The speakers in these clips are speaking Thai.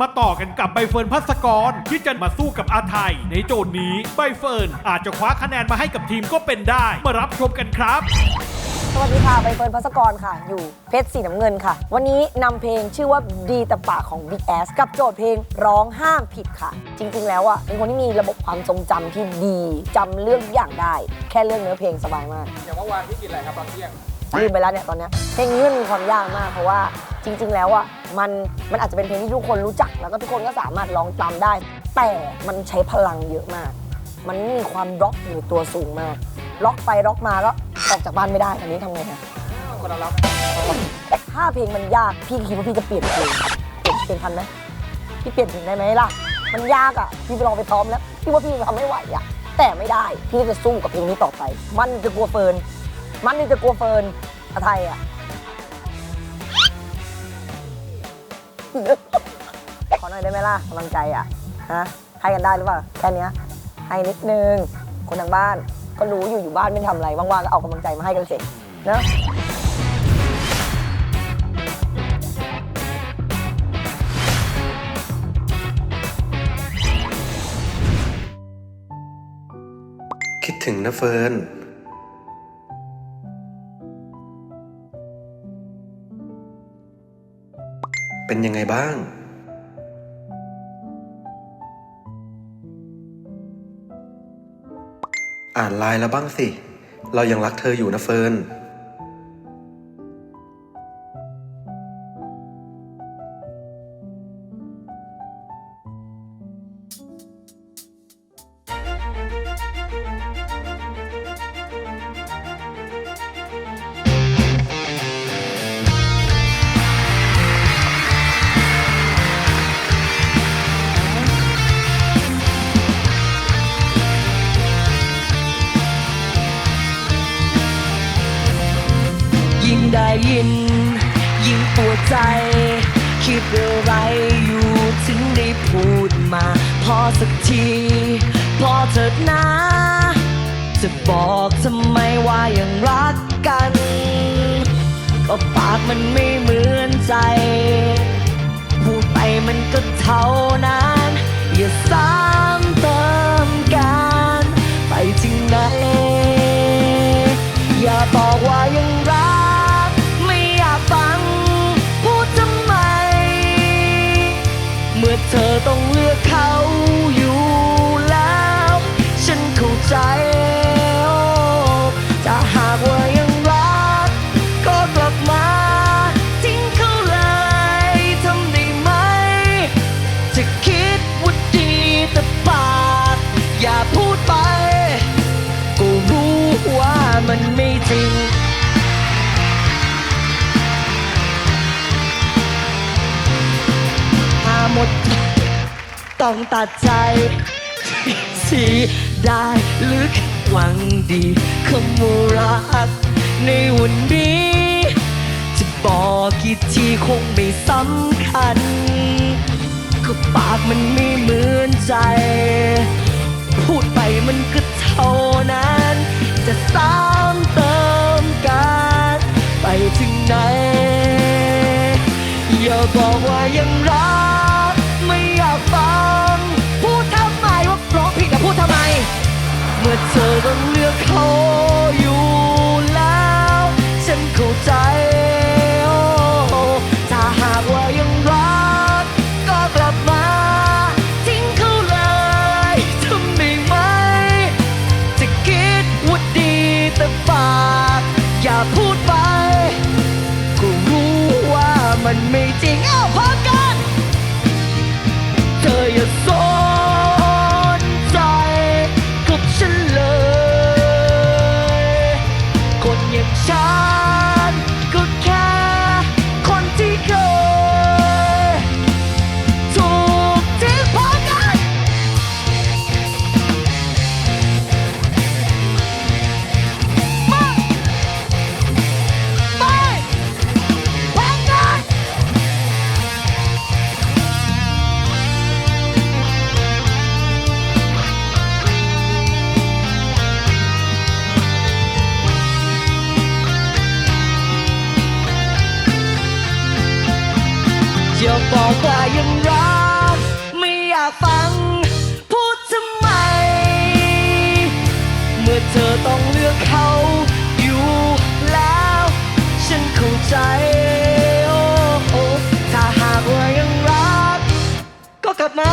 มาต่อกันกับใบเฟิร์นพัสกรที่จะมาสู้กับอาไทย ในโจทย์นี้ใบเฟิร์นอาจจะคว้าคะแนนมาให้กับทีมก็เป็นได้ มารับชมกันครับ สวัสดีค่ะใบเฟิร์นพัสกรค่ะ อยู่เพชรสีน้ำเงินค่ะ วันนี้นำเพลงชื่อว่าดีแต่ปากของ Big Ass กับโจทย์เพลงร้องห้ามผิดค่ะ จริง ๆ แล้วอะเป็นคนที่มีระบบความทรงจำที่ดีจำเรื่องทุกอย่างได้ แค่เรื่องเนื้อเพลงสบายมากอย่างเมื่อวานที่กินอะไรครับตอนเที่ยง ลืมไปแล้วเนี่ยตอนเนี้ยเพลงนี้มันมีความยากมากเพราะว่า จริง ๆ แล้วอะมันมันอาจจะเป็นเพลงที่ทุกคนรู้จัก แล้วก็ทุกคนก็สามารถร้องตามได้ แต่มันใช้พลังเยอะมาก มันมีความร็อกอยู่ในตัวสูงมากล็อกไปล็อกมาแล้วออกจากบ้านไม่ได้อันนี้ทำไงฮะคนละรับถ้าเพลงมันยากพี่คิดว่าพี่จะเปลี่ยนเพลงเปลี่ยนเปลี่ยนทันไหมพี่เปลี่ยนเพลงได้ไหมล่ะ มันยากอะพี่ไปลองไปซ้อมแล้วพี่ว่าพี่ทำไม่ไหวอะแต่ไม่ได้พี่จะสู้กับเพลงนี้ต่อไป มันจะกลัวเฟิร์นมันนี่จะกลัวเฟิร์นอาไทยอะ ขอหน่อยได้ไหมล่ะกำลังใจอะฮะให้กันได้หรือเปล่าแค่เนี้ยให้นิดนึง คนทางบ้านก็รู้อยู่อยู่บ้านไม่ทำอะไรว่างๆก็เอากำลังใจมาให้กันเสร็จเนะคิดถึงนะเฟิร์น เป็นยังไงบ้าง อ่านไลน์แล้วบ้างสิ เรายังรักเธออยู่นะเฟิร์น ใจ คิดอะไรอยู่ถึงได้พูดมา พอสักที พอเถิดนะ จะบอกทำไมว่ายังรักกัน ก็ปากมันไม่เหมือนใจ พูดไปมันก็เท่านั้น ริงหาหมดต้องตัดใจ สีได้หรือแค่หวังดีคำว่ารัก ในวันนี้ จะบอกกี่ทีคงไม่สำคัญ ก็ปากมันไม่เหมือนใจ พูดไปมันก็เท่านั้น จะซ้ำเติม ถึงไหน อย่าบอกว่ายังรัก ไม่อยากฟัง พูดทำไมว่าร้องผิดแต่พูดทำไม เมื่อเธอต้องเลือกเขา จริ อย่าบอกว่ายังรัก ไม่อยากฟัง พูดทำไม เมื่อเธอต้องเลือกเขาอยู่แล้ว ฉันเข้าใจโอ้โอ้ถ้าหากว่ายังรัก ก็กลับมา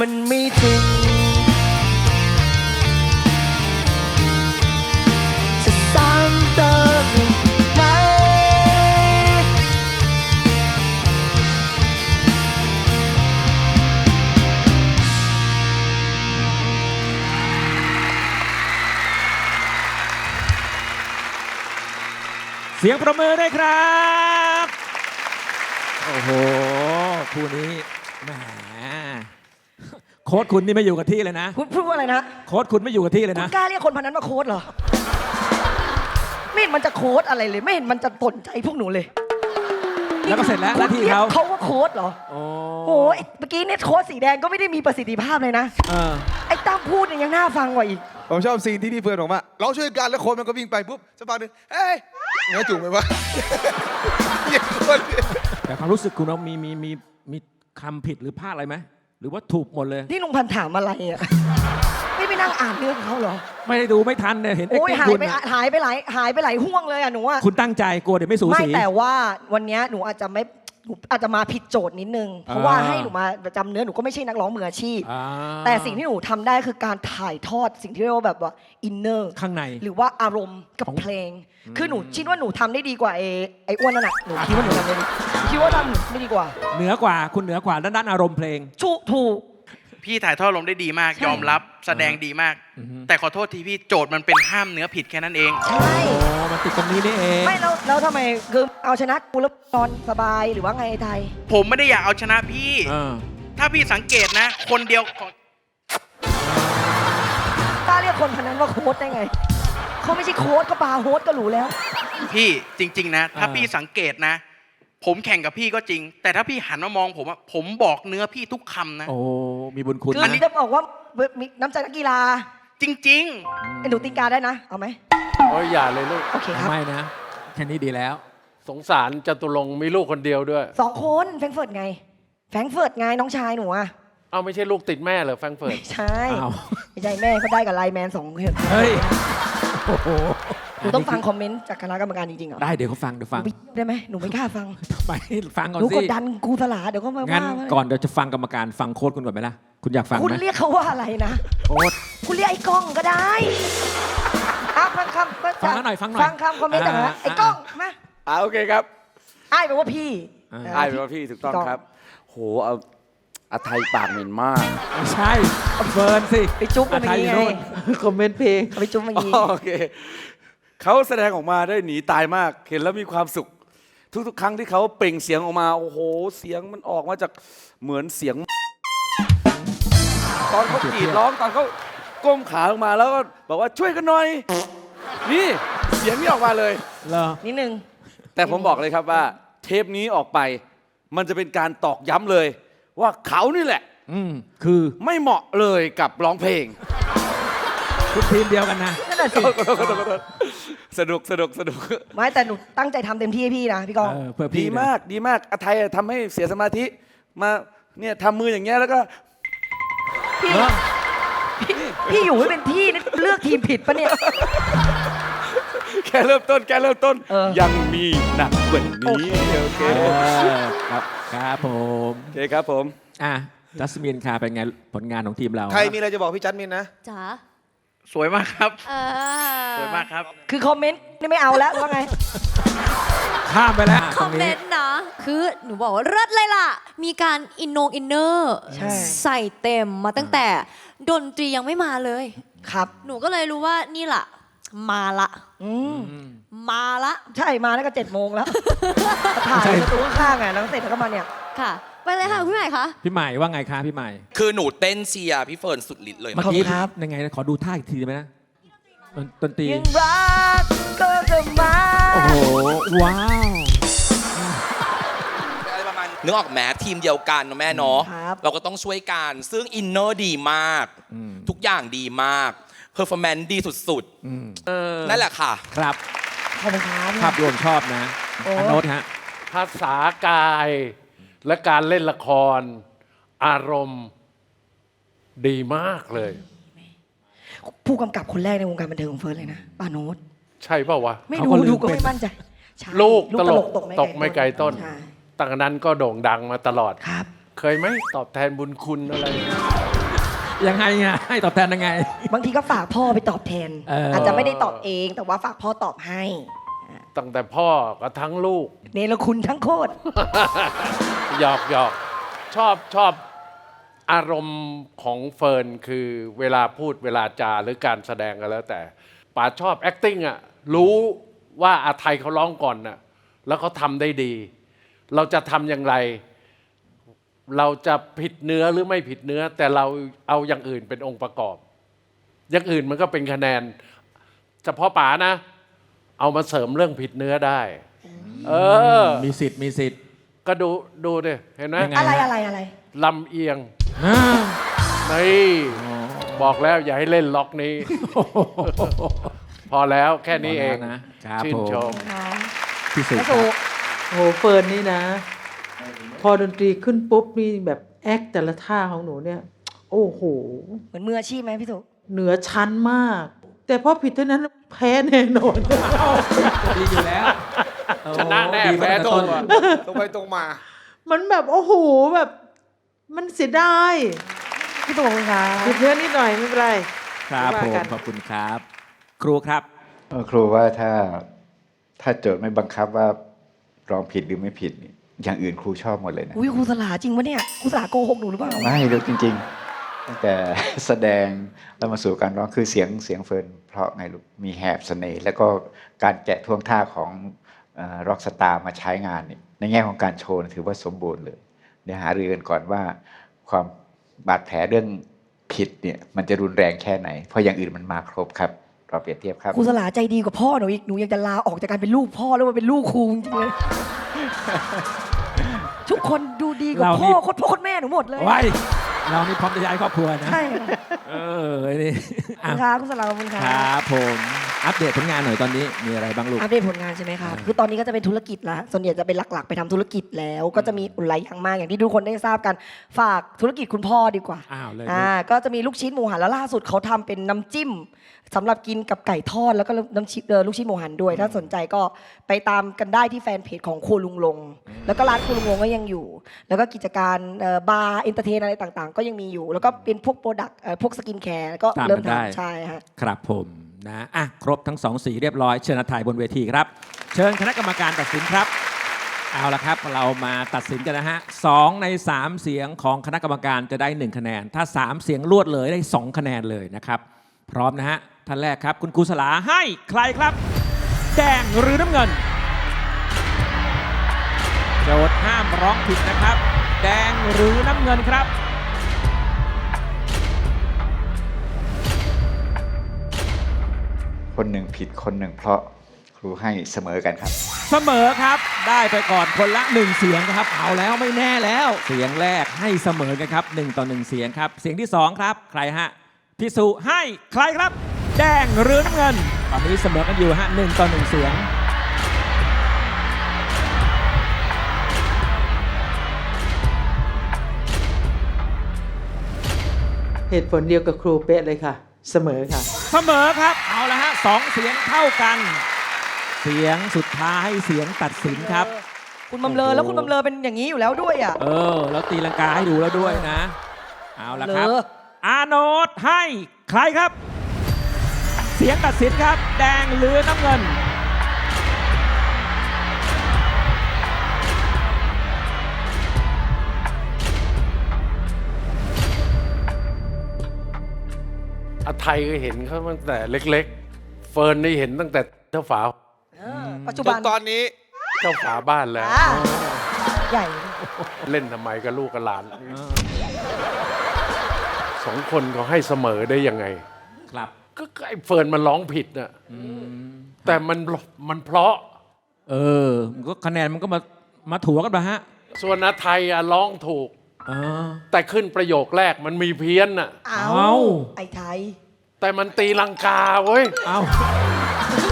มันไม่จริงจะซ้ำเติมไหมเสียงประมือได้วยครับ โอ้โห คู่นี้แหมโค้ดคุณนี่ไม่อยู่กับที่เลยนะคุณพูดว่าอะไรนะโค้ดคุณไม่อยู่กับที่เลยคุณนะ กล้าเรียกคนพันนั้นมาโค้ดเหรอไม่เห็นมันจะโค้ดอะไรเลย ไม่เห็นมันจะสนใจพวกหนูเลยแล้วก็เสร็จแล้วหน้าที่เขาเขาว่าโค้ดเหรอโอ้โอ้ยเมื่อกี้เนี่ยโค้ดสีแดงก็ไม่ได้มีประสิทธิภาพเลยนะเออไอ้ตั้มพูดเนี่ยยังน่าฟังกว่าอีก ผมชอบซีนที่พี่เฟิร์นบอกว่าเราช่วยกันแล้วโค้ชมันก็วิ่งไปปุ๊บสักพักหนึ่งเฮ้ยเนื้อจุ่มไหมวะอย่างคนแต่ความรู้สึกคุณเรามีมีมีมีคำผิดหรือพลาดอะไรไหมห รือว่าถูกหมดเลยนี่ลุงพันธ์ถามอะไรอะ ไม่ไปนั่งอ่านเรื่องเขาเหรอ ไม่ได้ดูไม่ทันเนี่ยเห็นโอ้ย acting หายคุณไปน่ะหายไปหลายหายไปหลายห่วงเลยอะหนูอะคุณตั้งใจกลัวเดี๋ยวไม่สูไม่สี แต่ว่าวันเนี้ยหนูอาจจะไม่หนูอาจจะมาผิดโจทย์นิดนึง เพราะว่าอ่า ให้หนูมาจำเนื้อหนูก็ไม่ใช่นักร้องมืออาชีพ อ่าแต่สิ่งที่หนูทำได้คือการถ่ายทอดสิ่งที่เรียกว่าแบบว่าอินเนอร์ ข้างใน หรือว่าอารมณ์กับของ เพลง คือหนูคิดว่าหนูทำได้ดีกว่าไอ้ไอ้อ้วนนั่นน่ะหนูคิดว่าหนูทำได้ดี คิดว่าทำหนูไม่ดีกว่าเหนือกว่าคุณเหนือกว่าด้านด้านอารมณ์เพลง ถูกถูก พี่ถ่ายทอดลมณ์ได้ดีมากใช่ยอมรับแสดงดีมาก อือฮึ แต่ขอโทษทีพี่โจทย์มันเป็นห้ามเนื้อผิดแค่นั้นเอง ใช่ โอ้มันติดตรงนี้นี่เอง ไม่แล้วแล้วทำไมคือเอาชนะกูแล้วนอนสบายหรือว่าไงไอ้ไทย ผมไม่ได้อยากเอาชนะพี่ เออ ถ้าพี่สังเกตนะ คนเดียวของกล้าเรียกคนพนนั้นว่าโค้ดได้ไง เขาไม่ใช่โค้ดก็ปาโฮสก็รู้แล้ว พี่จริง ๆ นะ ถ้าอ่าพี่สังเกตนะ ผมแข่งกับพี่ก็จริง แต่ถ้าพี่หันมามองผมอะผมบอกเนื้อพี่ทุกคำนะ โอ้ มีบุญคุณคือนะอันนี้จะบอกว่ามีน้ำใจนักกีฬาจริง ไอ้หนูติงกาได้นะ เอาไหม โอ้ยอย่าเลยลูก โอเคครับไม่นะ แค่นี้ดีแล้ว สงสารจตุรงค์มีลูกคนเดียวด้วย สองคนแฟรงก์เฟิร์ตไง แฟรงก์เฟิร์ตไงน้องชายหนูอะเอาไม่ใช่ลูกติดแม่เหรอแฟรงก์เฟิร์ต ไม่ใช่อ้าว ไม่ใช่แม่เขาได้กับไลน์แมนสองคน เฮ้ย โอ้โห หนูต้องฟังคอมเมนต์จากคณะกรรมการจริงๆเหรอได้เดี๋ยวเขาฟังเดี๋ยวหฟันูงไปได้ไหมหนูไม่กล้าฟังไปฟังก่อนหนูสิกดดันครูสลาเดี๋ยวก็มางั้นว่าก่อนเดี๋ยวจะฟังกรรมการฟังโค้ดคุณก่อนไหมล่ะคุณอยากฟังคุณไหมเรียกเขาว่าอะไรนะ โค้ด คุณเรียกไอ้กล้องก็ได้อะฟังคำก็ฟังหน่อยฟังหน่อยฟังคำคอมเมนต์จากนะอ่า ไอ้กล้องมาอ่าโอเคครับอ้ายแปลว่าพี่อ่าได้เป็นว่าพี่ถูกต้องครับ โหเอาอาไทยปากเหม็นมาก ไม่ใช่เฟิร์นสิไปจุ๊บกันไทเมื่ยออกี้ยู่ไงโน่นคอมเมนต์เพลงเอาไปจุ๊บเมื่อกี้ โอเค เขาแสดงออกมาได้หนีตายมาก เห็นแล้วมีความสุข ทุกๆ ครั้งที่เขาเปล่งเสียงออกมา โอ้โห เสียงมันออกมาจากเหมือนเสียง ตอนเขากรีดร้องตอนเขาก้มขาลงมาแล้วก็บอกว่าช่วยกันหน่อย นี่เสียงนี่ออกมาเลย เหรอนิดนึง แต่ผมบอกเลยครับว่า เทปนี้ออกไป มันจะเป็นการตอกย้ำเลย ว่าเขานี่แหละ อืมคือไม่เหมาะเลยกับร้องเพลง คุณทีมเดียวกันนะ นั่นแหละสิ สนุกสนุกสนุกไม่แต่หนูตั้งใจทำเต็มที่ให้พี่นะพี่กอง เออเพื่อพี่ดีนะมากดีมากอาไทยอะทำให้เสียสมาธิมาเนี่ยทำมืออย่างเงี้ยแล้วก็พี่เหรอพี่พี่อยู่ให้เป็นที่นี่เลือกทีมผิดปะเนี่ย แค่เริ่มต้นแค่เริ่มต้น เออ ยังมีหนักกว่านี้โอเคเออครับครับผมโอเคครับผม อะจัสมินค่ะเป็นไงผลงานของทีมเรา ใครมีอะไรจะบอกพี่จัดมินนะ จ๋าๆ สวยมากครับ เออสวยมากครับ คือคอมเมนต์นี่ไม่เอาแล้วว่าไง ข้ามไปแล้วคอมเมนต์นะคือหนูบอกว่าเลิศเลยล่ะ มีการอินโนอินเนอร์ใช่ ใส่เต็มมาตั้งแต่ดนตรียังไม่มาเลย ครับ หนูก็เลยรู้ว่านี่ล่ะ มาละ อืม มาละใช่มาแล้วก็เจ็ดโมงแล้วถ่ายประตูข้างๆไงแล้วเสร็จแล้วก็มาเนี่ย ค่ะ ไปเลยค่ะพี่ใหม่คะ พี่ใหม่ว่าไงคะพี่ใหม่ คือหนูเต้นเชียร์พี่เฟิร์นสุดฤทธิ์เลยเมื่อกี้ขอบคุณครับยังไงขอดูท่าอีกทีได้ไหมนะดนตรี ยังรักก็จะมาโอ้โห ว้าว อะไรประมาณนึกออกแหมทีมเดียวกันเนอะแม่เนาะครับ เราก็ต้องช่วยกัน ซึ่งอินเนอร์ดีมากทุกอย่างดีมากเพอร์ฟอร์แมนซ์ดีสุดเออๆนั่นแหละค่ะ ครับ ขอบคุณครับ ภาพรวมชอบนะโอ้อโนตฮะ ภาษากาย และการเล่นละคร อารมณ์ดีมากเลย ผู้กำกับคนแรกในวงการบันเทิงของเฟิร์สเลยนะปาโนตใช่เปล่าวะ ไม่เขารู้ก็ลืมดูก็เป็ไม่นมั่นใจใช่ลูกตลกตตกไม่ไกลต้นใช่ตั้งแต่นั้นก็โด่งดังมาตลอด ครับ เคยไหมตอบแทนบุญคุณอะไร ยังไงอะให้ตอบแทนยังไง บางทีก็ฝากพ่อไปตอบแทน เอออ อาจจะไม่ได้ตอบเอง แต่ว่าฝากพ่อตอบให้ ตั้งแต่พ่อกับทั้งลูก เนรคุณทั้งโคตร หยอกหยอกชอบชอบอารมณ์ของเฟิร์นคือเวลาพูดเวลาจาหรือการแสดงก็แล้วแต่ป๋าชอบ acting อะรู้ว่าอาไทยเขาร้องก่อนน่ะแล้วเขาทำได้ดี เราจะทำอย่างไร เราจะผิดเนื้อหรือไม่ผิดเนื้อ แต่เราเอาอย่างอื่นเป็นองค์ประกอบ อย่างอื่นมันก็เป็นคะแนน เฉพาะป๋านะ เอามาเสริมเรื่องผิดเนื้อได้ เออ มีสิทธิ์มีสิทธิ์ ก็ดูดูดิเห็นไหมยังไงอะไรอะไรอะไร ลำเอียงอ่านี่บอกแล้วอย่าให้เล่นล็อกนี้ พอแล้วแค่นี้เองพอแล้วนะครับชื่นชม พี่สุแล้วคสุรับโอ้โหเฟิร์นนี่นะ พอดนตรีขึ้นปุ๊บมีแบบแอคแต่ละท่าของหนูเนี่ย โอ้โห เหมือนมืออาชีพไหมพี่สุ เหนือชั้นมาก แต่พอผิดเท่านั้น แพ้แน่นอน ดีอยู่แล้วชนะแน่โอ้ดีแพ้มาตัตั้งวแต่ต้นตรงไปตรงมา มันแบบโอ้โหแบบ มันเสียดายพี่สุขอบคุณครับผิดเพื่อนนิดหน่อยไม่เป็นไร ครับว่าผมกันขอบคุณครับ ครูครับเอ่อครูว่าถ้าถ้าโจทย์ไม่บังคับว่าร้องผิดหรือไม่ผิดนี่อย่างอื่นครูชอบหมดเลยนะอุ้ยครูสลาจริงปะเนี่ยครูสลาโกหกหนูหรือเปล่าไม่รู้จริง ๆ ตั้งแต่แสดงแล้วมาสู่การร้องคือเสียงเสียงเฟิร์นเพราะไงลูกมีแหบเสน่ห์แล้วก็การแกะท่วงท่าของร็อกสตาร์มาใช้งานนี่ในแง่ของการโชว์ถือว่าสมบูรณ์เลย เดี๋ยวหารือกันก่อนว่า ความบาดแผลเรื่องผิดเนี่ยมันจะรุนแรงแค่ไหน เพราะอย่างอื่นมันมาครบครับเราเปรียบเทียบครับครูสลาใจดีกว่าพ่อหนูอีกหนูยังจะลาออกจากการเป็นลูกพ่อแล้วมาเป็นลูกครูจริงๆเลยทุกคนดูดีกว่าเรานี่พ่อโคตรพ่อโคตรแม่หนูหมดเลยไว้ เรานี่พร้อมจะย้ายครอบครัวนะ ใช่ค่ะเออไอ้นี่ขอบอะคุณครับครูสลาขอบคุณคครับรับผม อัปเดตผลงานหน่อยตอนนี้มีอะไรบ้างลูก อัปเดตผลงานใช่ไหมครับคือตอนนี้ก็จะเป็นธุรกิจละส่วนใหญ่จะเป็นหลักๆ ไปทำธุรกิจแล้ว ก็จะมีหลายอย่างมากอย่างที่ทุกคนได้ทราบกัน ฝากธุรกิจคุณพ่อดีกว่าอ้าวเลย อ่าก็จะมีลูกชิ้นหมูหันแล้วล่าสุดเขาทำเป็นน้ำจิ้มสำหรับกินกับไก่ทอดแล้วก็น้ำชิ้นเอ่อลูกชิ้นหมูหันด้วย ถ้าสนใจก็ไปตามกันได้ที่แฟนเพจของครัวลุงลง แล้วก็ร้านครัวลุงลงก็ยังอยู่ แล้วก็กิจการเอ่อบาร์เอนเตอร์เทนอะไรต่างๆ ก็ยังมีอยู่ แล้วก็เป็นพวกโปรดักต์พวกสกินแคร์ก็ตามเริ่มกันได้ ทำใช่ฮะ ครับผม นะอะครบทั้งสองสีเรียบร้อยเชิญอาถ่ายบนเวทีครับ เชิญคณะกรรมการตัดสินครับ เอาละครับเรามาตัดสินกันนะฮะสองใน 3 เสียงของคณะกรรมการจะได้ 1 คะแนน ถ้า 3 เสียงรวดเลยได้ 2 คะแนนเลยนะครับ พร้อมนะฮะท่านแรกครับคุณครูสลาให้ใครครับ แดงหรือน้ำเงิน โจทย์ห้ามร้องผิดนะครับ แดงหรือน้ำเงินครับ คนหนึ่งผิดคนหนึ่งเพราะครูให้เสมอกันครับ เสมอครับได้ไปก่อนคนละ1เสียงครับเอาแล้วไม่แน่แล้ว เสียงแรกให้เสมอกันครับ1ต่อ1เสียงครับ เสียงที่2ครับ ใครฮะพิสุให้ใครครับ แดงหรือน้ำเงิน ตอนนี้เสมอกันอยู่ฮะหนึ่งต่อ1เสียง เหตุผลเดียวกับครูเป๊ะเลยค่ะ เสมอค่ะ เสมอครับเอาละฮะ สองเสียงเท่ากัน เสียงสุดท้ายเสียงตัดสินครับ คุณบำเลอแล้วคุณบำเลอเป็นอย่างนี้อยู่แล้วด้วยอะ เออ แล้วตีลังกาให้ดูแล้วด้วยนะ เอาละครับเลออาโนตให้ใครครับ เสียงตัดสินครับ แดงหรือน้ำเงิน อาไทยก็เห็นเขาตั้งแต่เล็กๆ เฟิร์นนี่เห็นตั้งแต่เจ้าฝาปัจจุบันตอนนี้เจ้าฝาบ้านแล้ว อ่าใหญ่เล่นทำไมกับลูกกับหลานสองคนเขาให้เสมอได้ยังไง ครับ ก็ไอ้เฟิร์นมันร้องผิดน่ะแต่มันมันเพราะ เออมันก็คะแนนมันก็มามาถัวกันมาฮะส่วนอาไทยอะร้องถูก เออ แต่ขึ้นประโยคแรกมันมีเพี้ยนน่ะ เอาเอา ไอ้ไทย แต่มันตีลังกาเว้ย เอา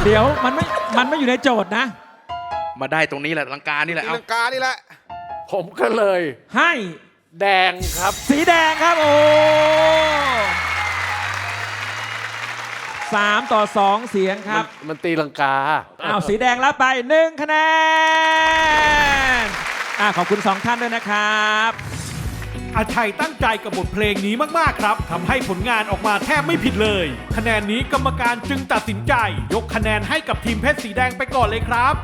เดี๋ยวมันไม่มันไม่อยู่ในโจทย์นะ มาได้ตรงนี้แหละลังกานี่แหละตีเอาลังกานี่แหละผมก็เลย ให้แดงครับ สีแดงครับโอ้สามต่อสองเสียงครับมันมันตีลังกา อ้าวสีแดงรับไปหนึ่งคะแนนอ่าขอบคุณสองท่านด้วยนะครับ อาชัยตั้งใจกับบทเพลงนี้มากๆครับทำให้ผลงานออกมาแทบไม่ผิดเลย คะแนนนี้กรรมการจึงตัดสินใจ ยกคะแนนให้กับทีมเพชรสีแดงไปก่อนเลยครับ